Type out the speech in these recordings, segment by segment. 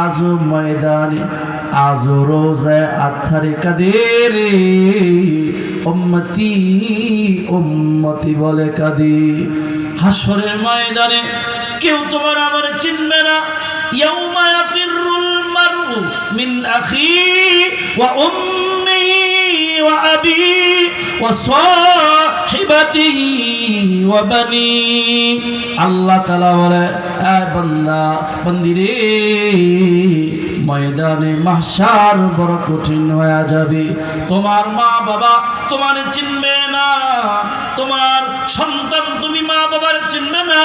আজ ময়দানে, আজ রোজায় আথারে কাদের, উম্মতি উম্মতি বলে কাদি। হাসরের ময়দানে কেউ তোমার আমার চিনবে না। ইয়াউমা ইয়াফিরুল মারউ মিন আখি ওয়া উম্মি ওয়া আবি ওয়া আল্লাহ এ বন্দিরে ময়দানে মাহশার বড় কঠিন হয়ে যাবে। তোমার মা বাবা তোমার চিনবে না। তোমার সন্তান তুমি মা বাবার চিনবে না।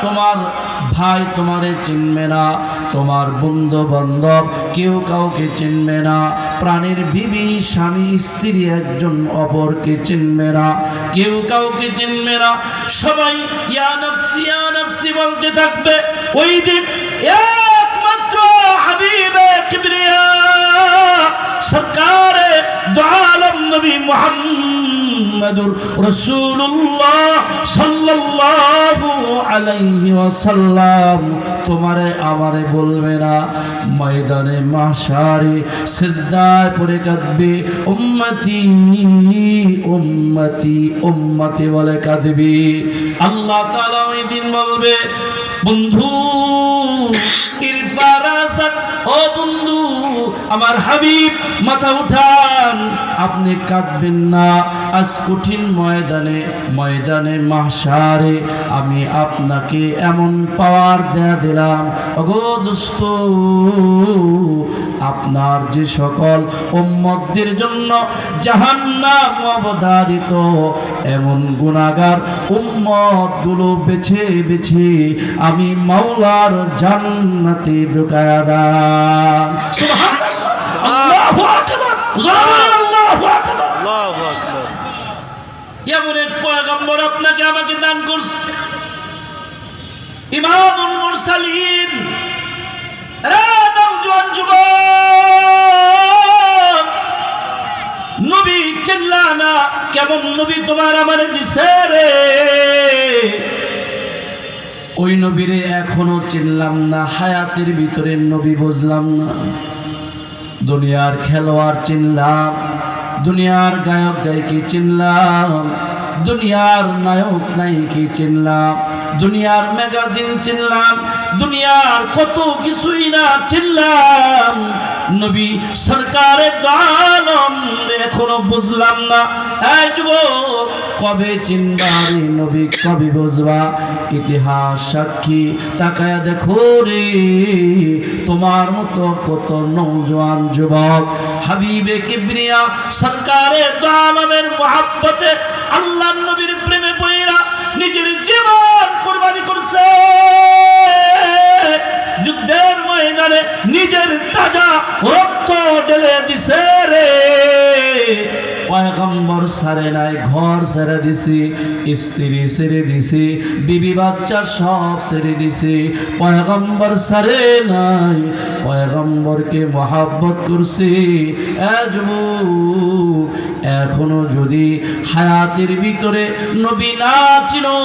তোমার ভাই তোমারে চিনবে না। তোমার বন্ধু বান্ধব কেউ কাউকে চিনবে না। প্রাণের বিবি, স্বামী, স্ত্রী একজন অপরকে চিনবে না। কেউ কাউকে চিনবে না। সবাই ইয়া নফসি ইয়া নফসি বলতে থাকবে। ওই দিন একমাত্র সরকারে তোমারে আমারে বলবে না, ময়দানে কাঁদবে, উম্মতি উম্মতি উম্মতি বলে কাঁদবে। আল্লাহ তাআলা ওই দিন বলবে, বন্ধু ইরফারাসাত ও বন্ধু আমার হাবিব, মাথা উঠান। আপনি কাঁদবেন না, আজ কঠিন ময়দানে ময়দানে মাসারে আমি আপনাকে এমন পাওয়ার দেয়া দিলাম। অগো দোস্ত, আপনার যে সকল উম্মতদের জন্য জাহান্নাম অবধারিত, এমন গুণাগার উম্মতগুলো বেছে বেছে আমি মাওলার জান্নাতে ঢুকায়া দান এমন এক পয়গম্বর আপনাকে আমাকে দান করছে। ইমামুল মুরসালিন। রে নওজোয়ান যুবক। নবী চিল্লানা কেমন নবী তোমার আমারে দিছে রে? ওই নবীরে এখনও চিনলাম না হায়াতের ভিতরে নবী বুঝলাম না। দুনিয়ার খেলোয়াড় চিনলাম, দুনিয়ার গায়ক গায়িকি চিনলাম, দুনিয়ার নায়ক নায়িকি চিনলাম, দুনিয়ার ম্যাগাজিন চিনলাম, দুনিয়ার কত কিছুই না চিনলাম। নবী সরকারের দালম এখনও বুঝলাম না। এই যুবক কবে চিনবারি নবী কবে বুঝবা? ইতিহাস সাক্ষী তাকায় দেখো রে, তোমার মতো কত নৌজওয়ান যুবক। হাবিবে কিবরিয়া, সরকারের দালমের মহাব্বতে সারে নাই ঘর ছেড়ে দিছি স্ত্রী ছেড়ে দিছি বিবি বাচ্চা সব ছেড়ে দিছি। পয়গম্বর সারে নাই পয়গম্বরকে মহাব্বত করছি। এ যুবক, এখনও যদি হায়াতের ভিতরে নবী না চিনো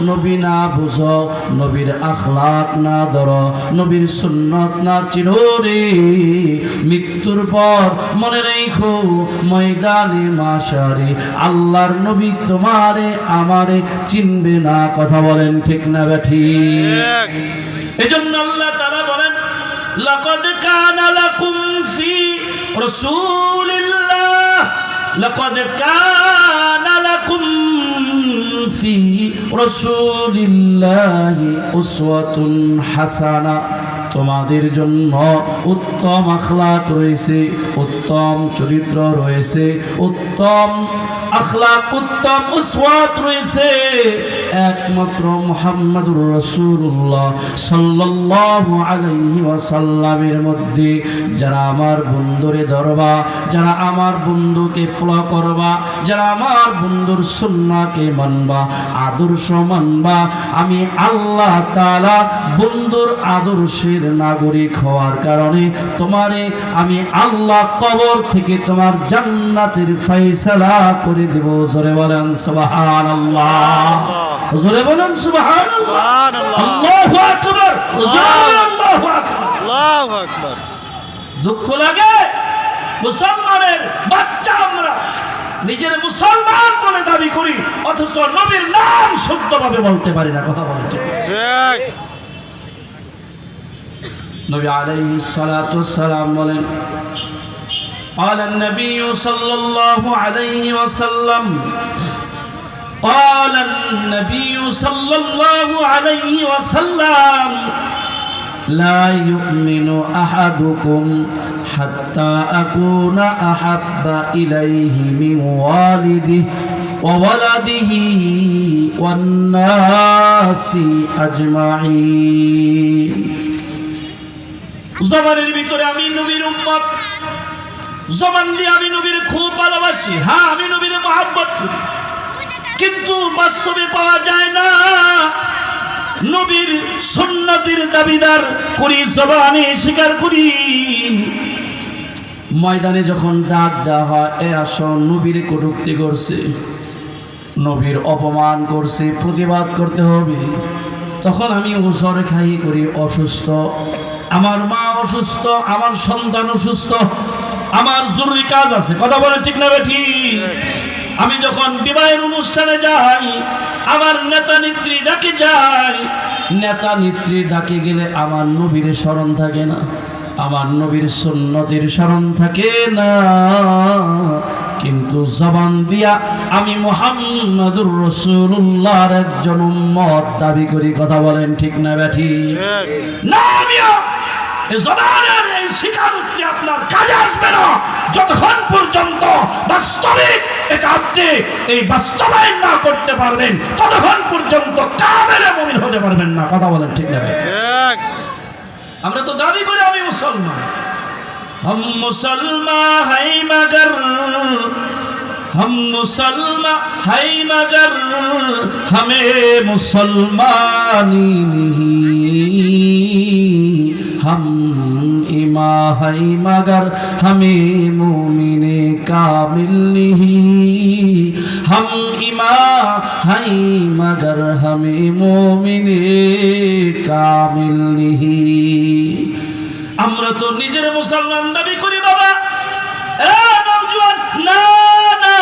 নবী না বুঝো নবীর আখলাক না ধর নবীর সুন্নত না চিনো রে। মৃত্যুর পর মনে রেখো ময়দানে মাসারে আল্লাহর নবী তোমারে আমারে চিনবে না। কথা বলেন ঠিক না ব্যাঠি এজন্য আল্লাহ তাআলা বলেন লাকাদ কানা লাকুম ফি রাসূলিল্লাহ লাকাদ لكم في رسول الله أسوة حسنة তোমাদের জন্য উত্তম আখলাক রয়েছে, উত্তম চরিত্র রয়েছে, উত্তম আখলাক উত্তম উসওয়াত রয়েছে। একমাত্র মুহাম্মদুর রাসূলুল্লাহ সাল্লাল্লাহু আলাইহি ওয়াসাল্লামের মধ্যে। যারা আমার বন্ধুরে ধরবা, যারা আমার বন্ধুকে ফলো করবা, যারা আমার বন্ধুর মানবা, আদর্শ মানবা, আমি আল্লাহ তাআলা বন্ধুর আদর্শের নাগরিক হওয়ার কারণে তোমারে আমি আল্লাহ কবর থেকে তোমার জান্নাতের ফয়সালা করে দেব জোরে বলেন সুবহানাল্লাহ। আল্লাহু জোরে বলেন আল্লাহু আকবার। আল্লাহু আকবার। দুঃখ লাগে? মুসলমানের বাচ্চা আমরা নিজের মুসলমান বলে দাবি করি অথচ নবীর নাম শুদ্ধভাবে বলতে পারি না কথা বলতে ঠিক নবী আলাইহিস সালাতু সালাম বলেন قال النبي صلى الله عليه وسلم قال النبي صلى الله عليه وسلم لا يؤمن أحدكم حتى أكون أحب إليه من والده وولده والناس أجمعين জবানের ভিতরে আমি নবীর উম্মত জবান দিয়ে আমি নবীর খুব ভালোবাসি। হ্যাঁ আমি নবীর মহাব্বত করি। কিন্তু বাস্তবে পাওয়া যায় না। নবীর সুন্নতির দাবিদার করি, জবানে স্বীকার করি। ময়দানে যখন ডাক দেওয়া হয়, এ আসন নবীর কটুক্তি করছে। নবীর অপমান করছে, প্রতিবাদ করতে হবে। তখন আমি ওসর খাই করি, অসুস্থ। আমার মা অসুস্থ, আমার সন্তান অসুস্থ। আমার জরুরি কাজ আছে। কথা বলে ঠিক না বেঠি আমি যখন বিবাহের অনুষ্ঠানে যাই আমার নেতা নেত্রী ডাকে যাই নেতা নেত্রী ডাকে গেলে আমার নবীর স্মরণ থাকে না। আমার নবীর সুন্নতির স্মরণ থাকে না। কিন্তু জবান দিয়া আমি মোহাম্মদুর রসুল্লাহর একজন উম্মত দাবি করি কথা বলেন ঠিক না ব্যাঠি না আমিও জবানের এই স্বীকারোক্তি আপনার কাজে আসবে না। যতক্ষণ পর্যন্ত বাস্তবিক এটা আপনি এই বাস্তবায়ন না করতে পারবেন ততক্ষণ পর্যন্ত কামেলে মমিন হতে পারবেন না। কথা বলেন ঠিক না আমরা তো দাবি করি আমি মুসলমান। হম মুসলমা হাই মাগর হম মুসলমা হাই مگر ہمیں مسلمانی نہیں ہم اماں ہے مگر ہمیں مومن کامل نہیں ہم اماں ہیں مگر ہمیں مومن کامل نہیں আমরা তো নিজের মুসলমান দাবি করি বাবা না না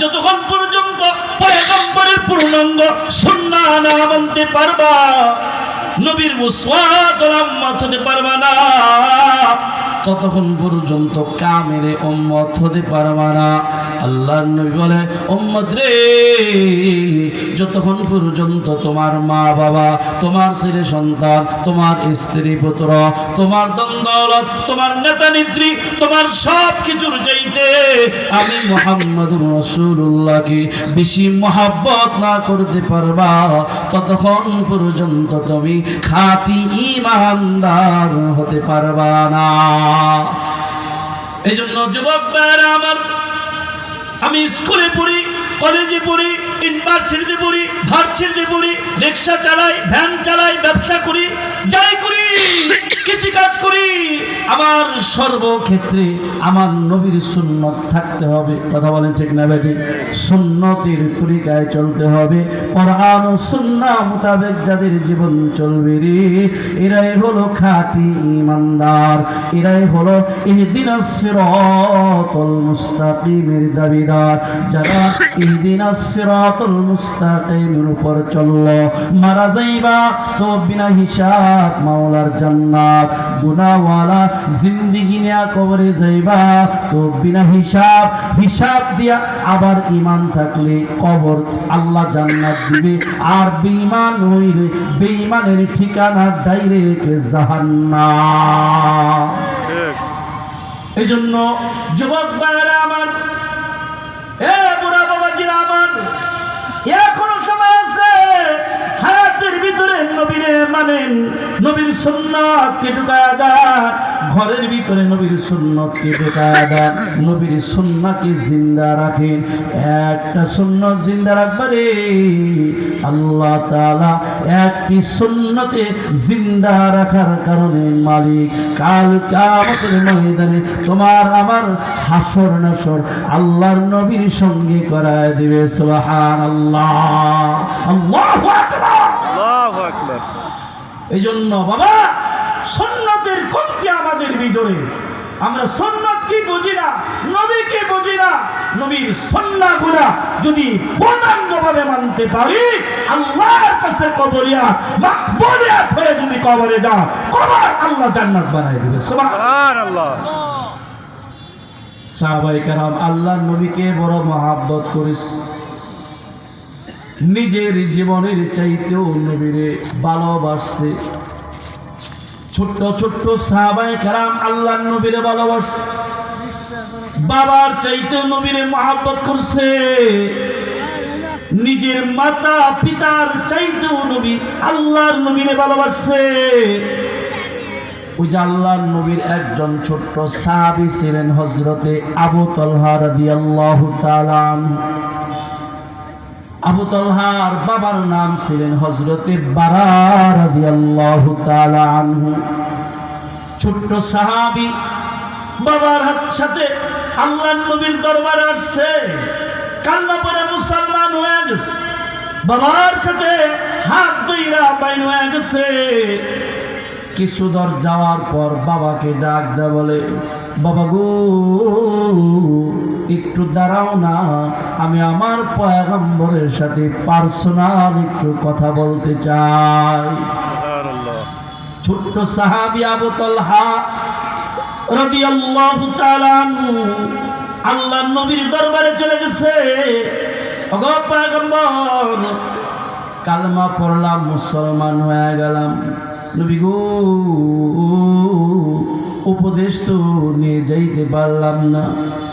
যতক্ষণ পর্যন্ত পয়গম্বরের পূর্ণাঙ্গ সুন্না না মানতে পারবা নবীর মুসওয়াত উম্মত হতে পারবা না। ততক্ষণ পর্যন্ত কামেলে উম্মত হতে পারবা না। আল্লাহর নবী বলে, উম্মত রে, যতক্ষণ পর্যন্ত তোমার মা বাবা, তোমার ছেলে সন্তান, তোমার স্ত্রী পুত্র, তোমার দ্বন্দ্বলত তোমার নেতা নেত্রী, তোমার সব কিছুর চাইতে আমি মোহাম্মদ রসুল্লাহকে বেশি মহাব্বত না করতে পারবা, ততক্ষণ পর্যন্ত তুমি খাঁটি ইমানদার হতে পারবা না। এই জন্য যুবক আমার আমি স্কুলে পড়ি কলেজে পড়ি ইউনিভার্সিটিতে পড়ি ভার্সিটিতে পড়ি, রিক্সা চালাই, ভ্যান চালাই, ব্যবসা করি, যাই করি কৃষি কাজ করি। আমার সর্বক্ষেত্রে আমার নবীর সুন্নত থাকতে হবে। কথা বলেন ঠিক না বেটি সুন্নতির তরিকায় চলতে হবে। ও সুন্নাহ মোতাবেক যাদের জীবন চলবে রে, এরাই হলো খাঁটি ইমানদার। এরাই হলো ইহদিনাস সিরাতাল মুস্তাকিমের দাবিদার। যারা এই ইহদিনাস সিরাতাল মুস্তাকিমের উপর চলল। মারা যাইবা তো বিনা হিসাব মাওলার জান্নাত। গুনাহওয়ালা জিন্দিগি নিয়া কবরে যাইবা তো বিনা হিসাব। হিসাব দিয়া আবার ইমান থাকলে কবর আল্লাহ জান্নাত দিবে। আর বেঈমান হইলে বেঈমানের ঠিকানা ডাইরেক্ট জাহান্নাম। ঠিক। এই জন্য যুবক ভাইয়েরা আমার এ বুড়া বাবাজিরা আমার এখনও সময় আছে হায়াতের ভিতরে নবীরে মানেন, নবীর সুন্নতকে ঢুকায়া দেন, ঘরের ভিতরে নবীর সুন্নতকে ঢুকায়া দেন, নবীর সুন্নাকে জিন্দা রাখেন। একটা সুন্নত জিন্দা রাখবারে আল্লাহ তাআলা একটি সুন্নতে জিন্দা রাখার কারণে মালিক। কাল কামতের ময়দানে তোমার আমার হাসর নাসর আল্লাহর নবীর সঙ্গে করায় দিবে, সুবহানাল্লাহ। আল্লাহু আকবার। এই জন্য বাবা সন্ন্যতের কমতি আমাদের ভিতরে। আমরা সন্ন্যত কি বুঝি না নবীকে বুঝি না, নবীর সন্নাগুলা যদি পূর্ণাঙ্গভাবে মানতে পারি, আল্লাহর কাছে কবরিয়া মাকবরিয়া হয়ে যদি কবরে যা কবর আল্লাহ জান্নাত বানাই দিবে। সুবহানাল্লাহ। সাহাবাই কারাম, আল্লাহ নবীকে বড় মহাব্বত করিস। নিজের জীবনের চাইতেও নবীরে ভালোবাসছে। ছোট্ট ছোট্ট সাহাবাই কারাম আল্লাহ নবীরে ভালোবাসছে। বাবার চাইতে নবীরে মহাব্বত করছে। নিজের মাতা, পিতার চাইতেও নবী আল্লাহর নবীরে ভালোবাসছে। ওই যে আল্লাহর নবীর একজন ছোট্ট সাহাবি ছিলেন হজরতে আবু তলহা রাদিয়াল্লাহু তাআলা। আবু তলহার বাবার নাম ছিলেন হজরতে ছোট্ট সাহাবি বাবার হাত সাথে আল্লাহ নবীর দরবারে আসছে। কান্না পরে মুসলমান হয়ে গেছে। বাবার সাথে হাত দুইরা বাইন হয়ে গেছে। কিছু দর যাওয়ার পর বাবাকে ডাক দা বলে বাবা গো একটু দাঁড়াও না আমি আমার পয়গম্বরের সাথে পার্সোনাল একটু কথা বলতে চাই। ছোট্ট সাহাবি আবু তালহা রাদিয়াল্লাহু তাআলা আল্লাহর নবীর দরবারে চলে গেছে। ওগো পয়গম্বর কালমা পড়লাম মুসলমান হয়ে গেলাম। নবী গো। উপদেশ তো নিয়ে যাইতে পারলাম না।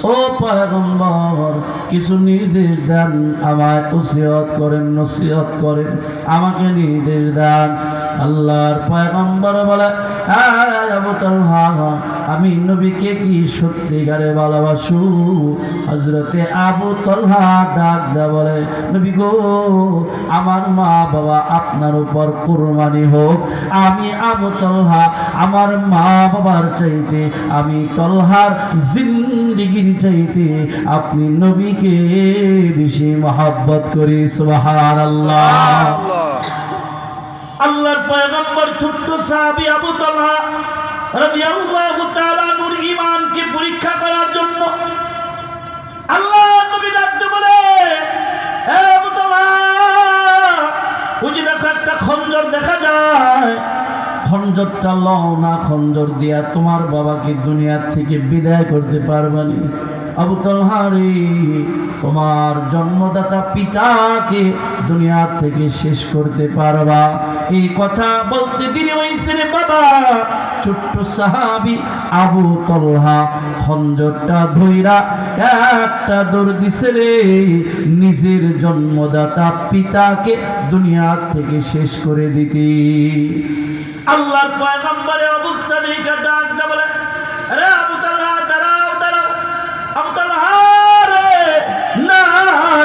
ও পয়গম্বর কিছু নির্দেশ দেন আমায় ওসিয়ত করেন নসিহত করেন আমাকে নির্দেশ দেন। আল্লাহর পয়গম্বর বলে "হ্যাঁ, আমি নবীকে কি সত্যিকারে ভালোবাসু? হজরতে আবু তলহা ডাক দা বলে নবী গো আমার মা বাবা আপনার উপর কুরবানি হোক। আমি আবু তলহা আমার মা বাবার চাইতে আমি তলহার জিন্দিগির চাইতে আপনি নবীকে বেশি মহাব্বত করি সুবহান আল্লাহ আল্লাহর পয়গম্বর ছোট্ট সাহাবী আবু তালহা রাদিয়াল্লাহু তাআলা নূর ঈমানকে পরীক্ষা করার জন্য আল্লাহ নবী ডাকতে বলে এ আবু তালহা ওই যে একটা খঞ্জর দেখা যায় খঞ্জরটা লও না খঞ্জর দিয়া তোমার বাবাকে দুনিয়ার থেকে বিদায় করতে পারবানি আবু তালহা রে, তোমার জন্মদাতা পিতাকে দুনিয়ার থেকে শেষ করতে পারবা। এই কথা বলতে দিনে ওই বাবা ছোট্ট সাহাবি আবু তলহা খঞ্জরটা ধইরা একটা দৌড় দিছে রে নিজের জন্মদাতা পিতাকে দুনিয়া থেকে শেষ করে দিতে। আল্লাহর পয়গম্বরের অবস্থা দেখে ডাক দে বলে, আরে আবু তালহা, দাঁড়াও দাঁড়াও। আবু তালহা রে, না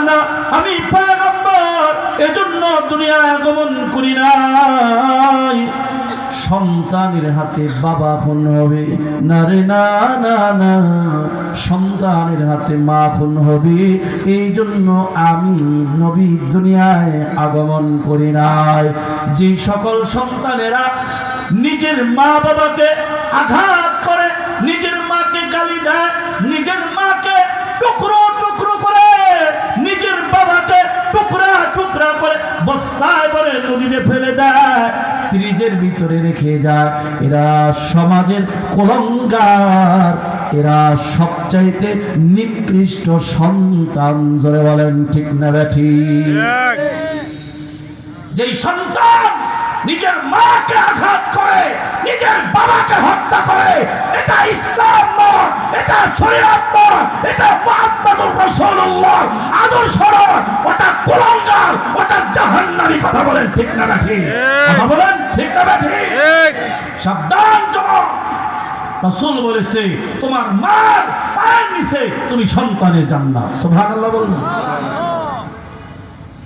না, আমি পয়গম্বর, এজন্য দুনিয়া আগমন করি নাই। সন্তানের হাতে বাবা হবে। না রে, না না না, সন্তানের হাতে মা হবে। এই জন্য আমি নবী দুনিয়ায় আগমন করি নাই। যে সকল সন্তানেরা নিজের মা বাবাকে আঘাত করে, নিজের মাকে গালি দেয়, নিজের মাকে টুকরো বস্তায় ভরে নদীতে ফেলে দেয় ফ্রিজের ভিতরে রেখে যায়। এরা সমাজের কলঙ্কার এরা সবচাইতে নিকৃষ্ট সন্তান জোরে বলেন ঠিক না ব্যাঠি? যেই সন্তান নিজের মাকে আঘাত করে নিজের বাবাকে হত্যা করে। এটা ইসলাম নয় এটা শরীয়ত নয় এটা মুহাম্মদুর রাসূলুল্লাহ। আদর্শ নয় ওটা কুলাঙ্গার ওটা জাহান্নামী কথা বলেন ঠিক না নাকি? কথা বলেন ঠিক না নাকি? সাবধান যুবক রাসূল বলেছে তোমার মার পায়ের নিচে তুমি সন্তানের জান্নাত। সুবহানাল্লাহ বলুন।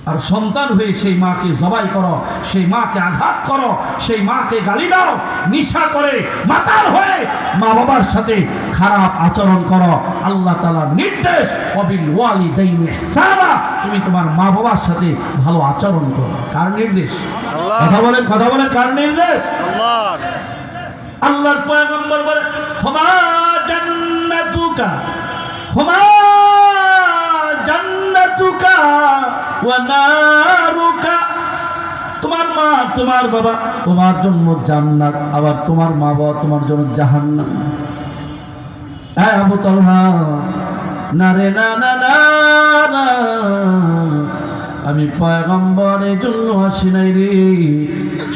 আর সন্তান হয়ে সেই মাকে জবাই করো সেই মাকে আঘাত করো সেই মাকে গালি দাও নিশা করে মাতাল হয়ে মা বাবার সাথে খারাপ আচরণ করো। আল্লাহ তালার নির্দেশ অবিল ওয়ালি দেইনি সারা তুমি তোমার মা বাবার সাথে ভালো আচরণ করো। কার নির্দেশ? আল্লাহ। কথা বলেন কথা বলেন কার নির্দেশ? আল্লাহর পয়গম্বর বলে হুমা জান্নাতুকা হুমা জান্নাতুকা তোমার মা, তোমার বাবা। তোমার জন্য জান্নাত, আবার তোমার মা বাবা তোমার জন্য জাহান্নাম। হ্যাঁ আবু তলহা, না রে, না না না না। আমি পয়গম্বরের জন্য আসি নাই রে।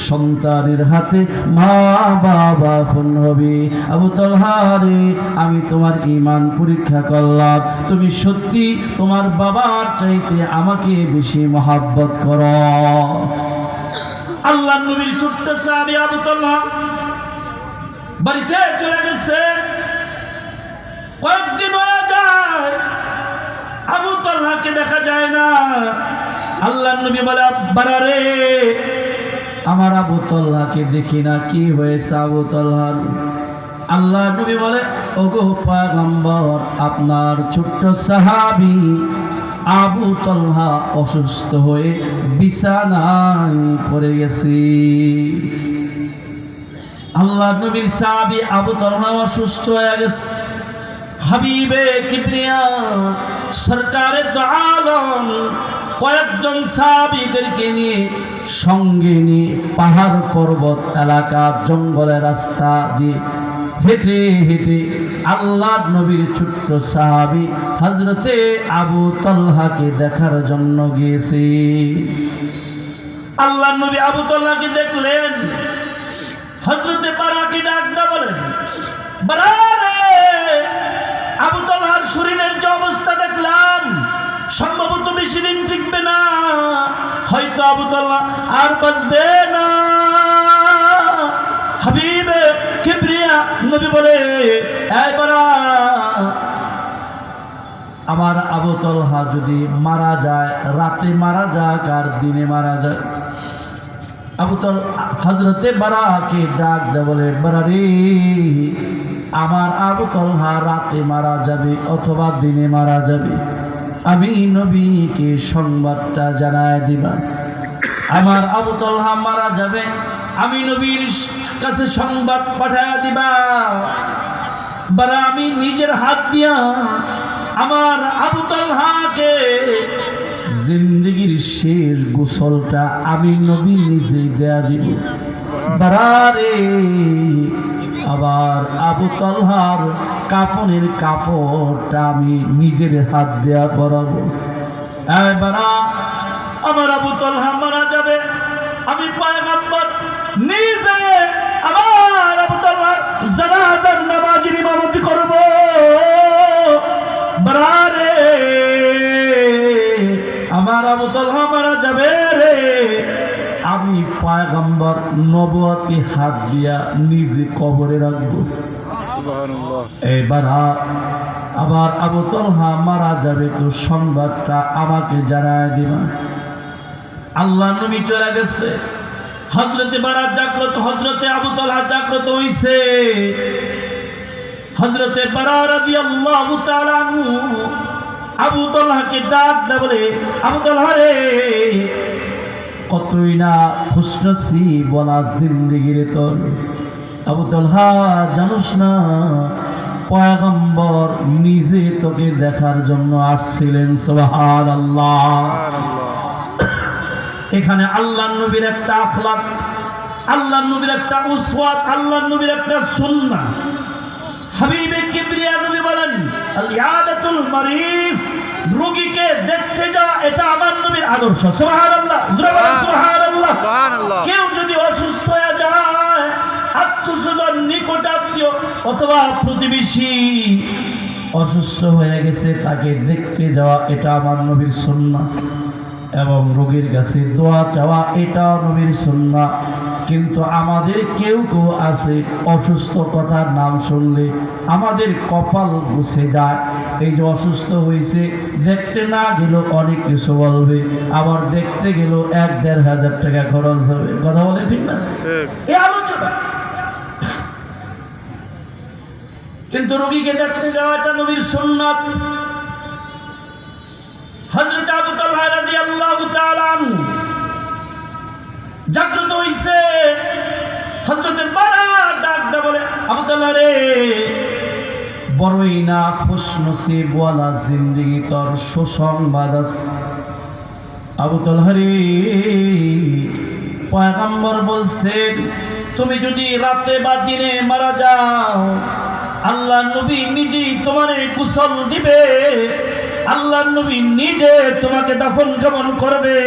সন্তানের হাতে মা বাবা খুন হবে। আবু তলহা রে, আমি তোমার ইমান পরীক্ষা করলাম। তুমি সত্যি তোমার বাবার চাইতে আমাকে বেশি মহাব্বত করো। আল্লাহ নবীর ছোট্ট সাহাবী আবু তলহা বাড়িতে চলে গেছে। কয়েকদিন হয়ে যায়, আবু তলহাকে দেখা যায় না। আল্লাহ নবী বলে, আব্বারা রে, আমার আবু তল্লাকে দেখি না, কি হয়েছে আবু তল্লার আল্লাহ নবী বলে, ওগো পয়গম্বর আপনার ছোট্ট সাহাবি আবু তল্হা অসুস্থ হয়ে বিছানায় পড়ে গেছি। আল্লাহ নবীর সাহাবি আবু তল্হা অসুস্থ হয়ে গেছে। হাবিবে কিবরিয়া, সরকারের তো আলম কয়েকজন সাহাবিদেরকে নিয়ে সঙ্গে নিয়ে পাহাড় পর্বত এলাকা জঙ্গলের রাস্তা দিয়ে হেঁটে হেঁটে আল্লাহ নবীর ছোট্ট সাহাবি হজরতে আবু তল্হাকে দেখার জন্য গিয়েছে। আল্লাহ নবী আবু তল্লাকে দেখলেন। হজরতে বারাকে ডাকদা বলেন বারারে আবু তলহার শরীরের যে অবস্থা দেখলাম সম্ভবত বেশি দিন টিকবে না। হয়তো আবু তলহা আর বাঁচবে না। হাবিবে কিবরিয়া নবী বলে আমার আবু তলহা যদি মারা যায়, রাতে মারা যাক আর দিনে মারা যায় আবু তল হজরতে বারাকে ডাক দে বলে, বারা রে, আমার আবু তলহা রাতে মারা যাবে অথবা দিনে মারা যাবে? আমি নবীকে সংবাদটা জানায় দিবা। আমার আবু তলহা মারা যাবে, আমি নবীর কাছে সংবাদ পাঠায় দিবা। বারা আমি নিজের হাত দিয়া আমার আবু তলহাকে জিন্দগির শেষ গোসলটা আমি নবী নিজে দেয়া দিব। বারারে, আবার আবু তলহার কাফনের কাপড়টা আমি নিজের হাত দেয়া পরাবো। এবারা আমার আবু তলহা মারা যাবে। আমি পয়গম্বর নিজে আমার আবু তলহার জানাজার ইমামতি করব। আবু তলহা মারা যাবে রে। আমি পয়গম্বর নবতি হাত দিয়া নিজে কবরে রাখব। এবার আবার আবু তলহা মারা যাবে তো সংবাদটা আমাকে জানায় দিবা। আল্লাহ নবী চলে গেছে। হজরতে বারা জাগ্রত হজরতে আবু তলহা জাগ্রত হইছে। হজরতে বারা রাদিয়াল্লাহু তাআলা আনহু আবু তলহাকে ডাক দে বলে আবু তলহা রে কতই না খুশনসি বলা জিন্দিগির তোর। আবু তলহা জানোস না পয়গম্বর নিজে তোকে দেখার জন্য আসছিলেন সোহান আল্লাহ এখানে আল্লাহ নবীর একটা আখলাক আল্লাহ নবীর একটা উসওয়াত আল্লাহ নবীর একটা সুন্নাহ। হাবিবে কিবরিয়া নবী বলেন আল ইয়াদাতুল মারিজ রোগীকে দেখতে যাওয়া এটা আমার নবীর আদর্শ। সুবহানাল্লাহ সুবহানাল্লাহ। সুবহানাল্লাহ। কেউ যদি অসুস্থ হয়ে যায় আত্মীয় নিকট আত্মীয় অথবা প্রতিবেশী অসুস্থ হয়ে গেছে তাকে দেখতে যাওয়া এটা আমার নবীর সুন্নাহ। এবং রোগীর কাছে দোয়া চাওয়া এটাও নবীর সুন্না কিন্তু আমাদের কেউ কেউ আছে অসুস্থ কথার নাম শুনলে আমাদের কপাল গুছে যায়। এই যে অসুস্থ হয়েছে দেখতে না গেলেও অনেক কিছু বলবে। আবার দেখতে গেলেও এক দেড় হাজার টাকা খরচ হবে। কথা বলে ঠিক না? এই আলোচনা। কিন্তু রোগীকে দেখতে যাওয়াটা নবীর সুন্নাত। হযরত আবু তালহা রাদিয়াল্লাহু তাআলা আনহু জাগ্রত হইছে। হযরত বারা ডাক দে বলে আবুতাল্লাহ রে, বড়ই না খুশ নসিব ওয়ালা জিন্দিগি তোর সুসংবাদ আছে। আবু তলহারি পয়গম্বর বলছেন, তুমি যদি রাতে বা দিনে মারা যাও, আল্লাহ নবী নিজেই তোমারে কুশল দিবে। আল্লাহ নবী নিজে তোমাকে দাফন কামন করবে?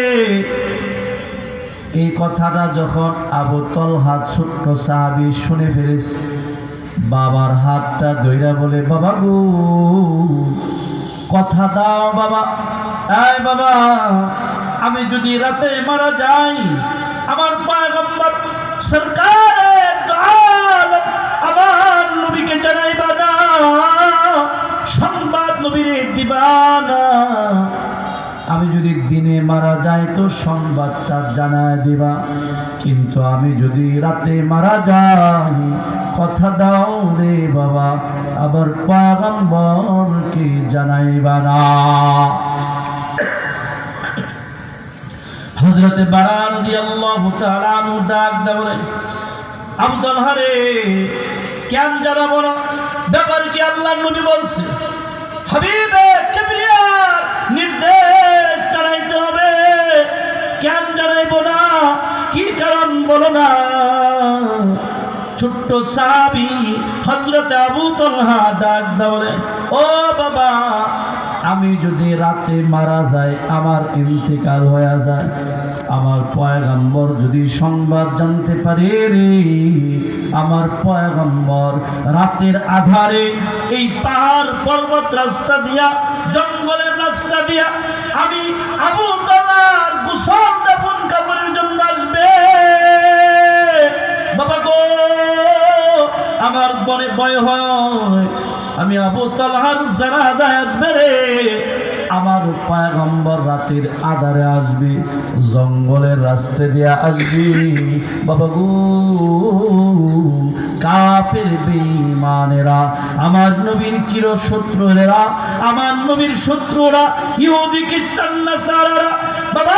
এই কথাটা যখন আবু তলহা ছোট্ট সাহাবি শুনে ফেলেছে, বাবার হাতটা দইরা বলে, বাবা গো, কথা দাও বাবা। এই বাবা, আমি যদি রাতে মারা যাই, আমার পয়গম্বর সরকার আমার নবীকে জানাইবা না, সংবাদ নবীরে দিবা না। আমি যদি দিনে মারা যাই তো সংবাদটা জানায় দিবা। কিন্তু আমি যদি রাতে মারা যাই, কথা দাও রে বাবা, আবার পাগম্বরকে জানাইবা না। হজরতে বারান দিয়ে আল্লাহ তাআলা ডাক দা বলে আব্দুল হারে কেন জানাব না? ব্যাপার কি আল্লাহ নবী বলছে? হাবিবে কিবরিয়ার নির্দেশ কেন জানাইবো না। কি কারণ বলো না? ছোট্ট সাহাবি হজরত আবু তলহা ডাক দাওলে ও বাবা, আমি যদি রাতে মারা যাই, আমার ইন্তেকাল হয়ে যায়। আমার পয়গম্বর যদি সংবাদ জানতে পারে রে, আমার পয়গম্বর রাতের আধারে এই পাহাড় পর্বত রাস্তা দিয়া, জঙ্গলের রাস্তা দিয়া, আমি আবু তলার গুসল কাপড়ের জন্য আসবে। বাবা গো, আমার বনে হয়। আমি আবু তালহার আসবে রে। আমার পায়গম্বর রাতের আধারে আসবে, জঙ্গলের আসবি। বাবা গো, কাফের আমার নবীর চির শত্রুরা, আমার নবীর শত্রুরা, ইহুদি, খ্রিস্টান বাবা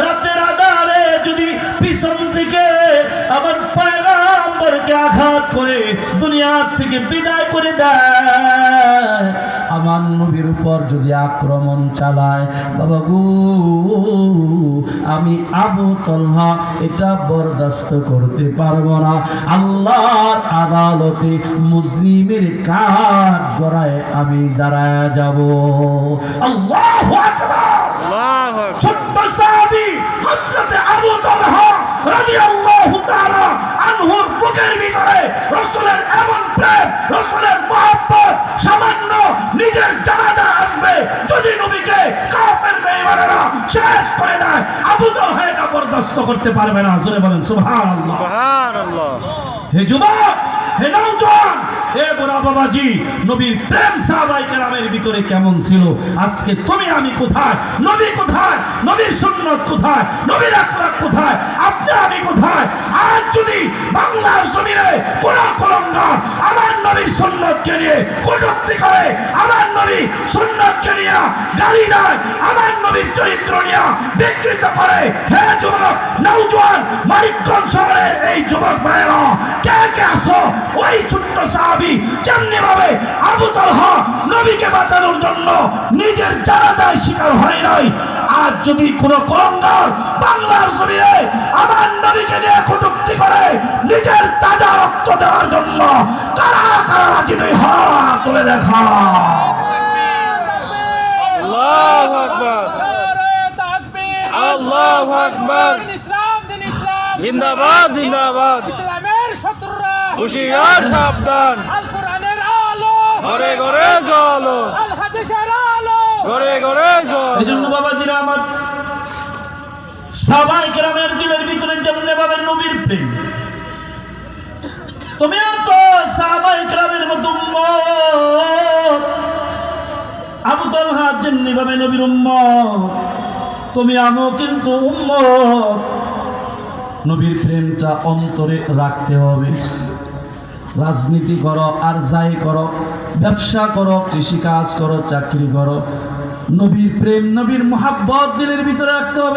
রাতের আধারে যদি পিছন থেকে আমার পায়গাম্বরকে আঘাত করে দুনিয়ার থেকে বিদায় করে দেয় আমার নবীর উপর যদি আক্রমণ চালায় বাবা গো আমি আবু তলহা এটা বরদাস্ত করতে পারব না। আল্লাহর আদালতে মুসলিমের কাঠ গড়ায় আমি দাঁড়ায় যাব। আল্লাহ ছোট্ট তালহা রাদিয়াল্লাহু সামান্য নিজের জানাজা আসবে যদি নবীকে কাফের বেঈমানেরা শেষ করে দেয়, আবু তালহা এটা বরদাস্ত করতে পারবে না জোরে বলেন সুবহানাল্লাহ সুবহানাল্লাহ হে যুবক! হে নওজোয়ান হে বুড়া বাবাজি, নবীর প্রেম সাহাবাই কেরামের ভিতরে কেমন ছিল? আজকে তুমি আমি কোথায়? নবী কোথায়? নবীর সুন্নত কোথায়? নবীর আখলাক কোথায়? আপনি আমি কোথায়? আজ যদি বাংলার জমিনে কোন কলঙ্গার আমার নবীর সুন্নতকে নিয়ে কটূক্তি করে, আমার নবী সুন্নতকে নিয়ে গালি দেয়, আমার নবীর চরিত্র নিয়ে বিকৃত করে, হে যুবক, নওজোয়ান মানিকগঞ্জ শহরের এই যুবক ভাইয়েরা, কে কে আসো ওই ছোট্ট সাহাবি যেমনি ভাবে আবু তালহা নবীকে বাঁচানোর জন্য নিজের জানাজায় শিকার হয় নাই আজ যদি কোনো কলঙ্গার বাংলার জমিনে আমার নবীকে নিয়ে কটূক্তি করে নিজের তাজা রক্ত দেওয়ার জন্য কারা কারা রাজি নই হাত তুলে দেখা। আল্লাহু আকবার। আল্লাহু আকবার। জিন্দাবাদ জিন্দাবাদ। ইসলামের শত্রুরা হুশিয়ার সাবধান। আল কোরআনের আলো। ঘরে ঘরে জলো। আল হাদিসের আলো ঘরে ঘরে এই জন্য বাবাজিরা আমার সবাই গ্রামের দিলের ভিতরে যেমন ভাবে নবীর প্রেম। তুমিও তো সাহাবাই গ্রামের মতো। আবু তালহা যেমনি ভাবে নবীর উম্মত, তুমি আমো কিন্তু উম্মত। নবীর প্রেমটা অন্তরে রাখতে হবে। রাজনীতি করো, আর যাই করো, ব্যবসা করো, কৃষিকাজ করো, চাকরি করো নবীর প্রেম নবীর মহাব্বত দিলের ভিতরে রাখতে হবে।